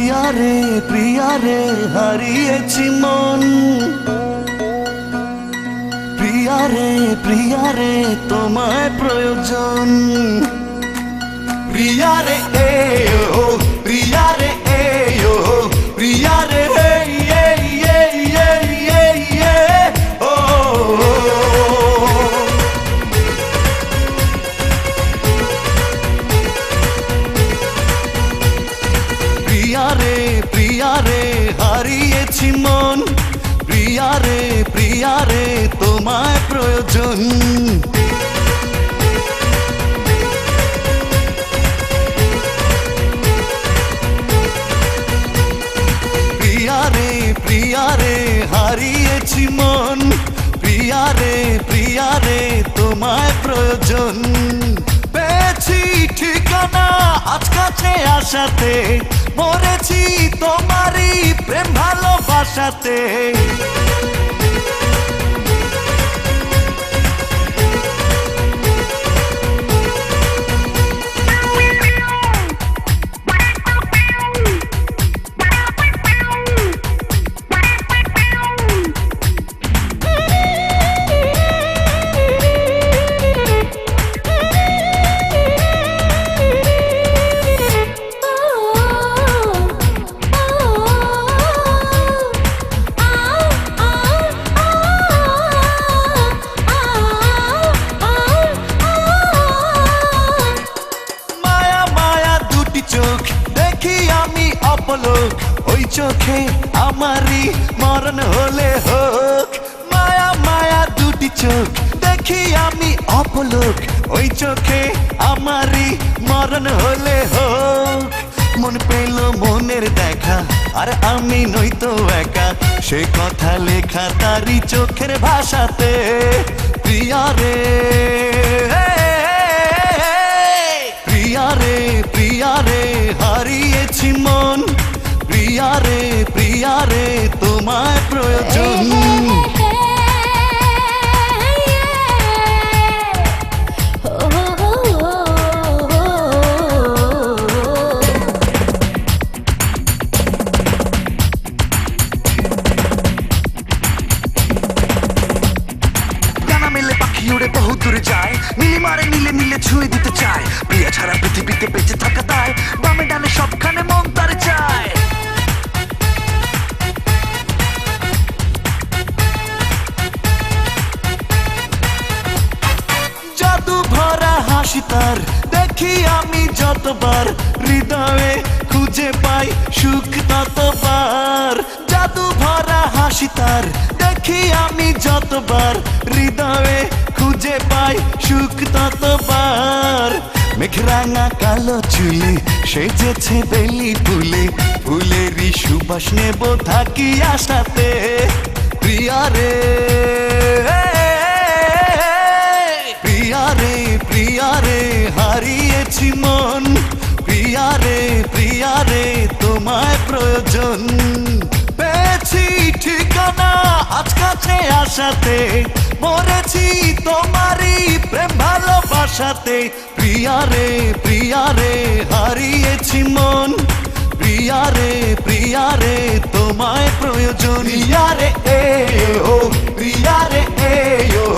প্রিয়া রে প্রিয়া রে হারিয়েছি মন। প্রিয়া রে প্রিয়া রে তোমায় প্রয়োজন। প্রিয়া রে প্রিয়া রে হারিয়েছি মন। প্রিয়া রে প্রিয়া রে তোমায় প্রয়োজন। প্রিয়া রে প্রিয়া রে হারিয়েছি মন। প্রিয়া রে প্রিয়া রে তোমায় প্রয়োজন। ঠিকানা আজ কাছে আসাতে মরেছি তোমারই প্রেম ভালোবাসাতে। চোখ, দেখি আমি অপলোক। ওই চোখে আমারই মরণ হলে হোক। মায়া মায়া দুটি চোখ, দেখি আমি অপলোক। ওই চোখে আমারই মরণ হলে হোক। মন পেল মনের দেখা, আর আমি নই তো একা। সে কথা লেখা তারই চোখের ভাষাতে। প্রিয়া রে। নীলে ছুঁয়ে দিতে চায়। প্রিয়া ছাড়া পৃথিবীতে বেঁচে থাকা দায়। বামে ডানে সবখানে মন তার চায়। জাদু ভরা হাসি তার। দেখি আমি যতবার হৃদয়ে খুঁজে পাই সুখ ততবার। জাদু ভরা হাসি তার। দেখি আমি যতবার হৃদয়ে খুঁজে পাই, সুখ ততবার। মেঘরাঙা কালো চুলে সেজেছে বেলি ফুলে, ফুলেরই সুবাস নেব থাকি আশাতে? প্রিয়া রে প্রিয়া রে প্রিয়া রে, হারিয়েছি মন। প্রিয়া রে প্রিয়া রে, তোমায় প্রয়োজন। পেয়েছি ঠিকানা আজ কাছে আসাতে। মরেছি তোমারই প্রেম ভালোবাসাতে। প্রিয়া রে হারিয়েছি মন। তোমায় প্রয়োজন। এ ও এ ও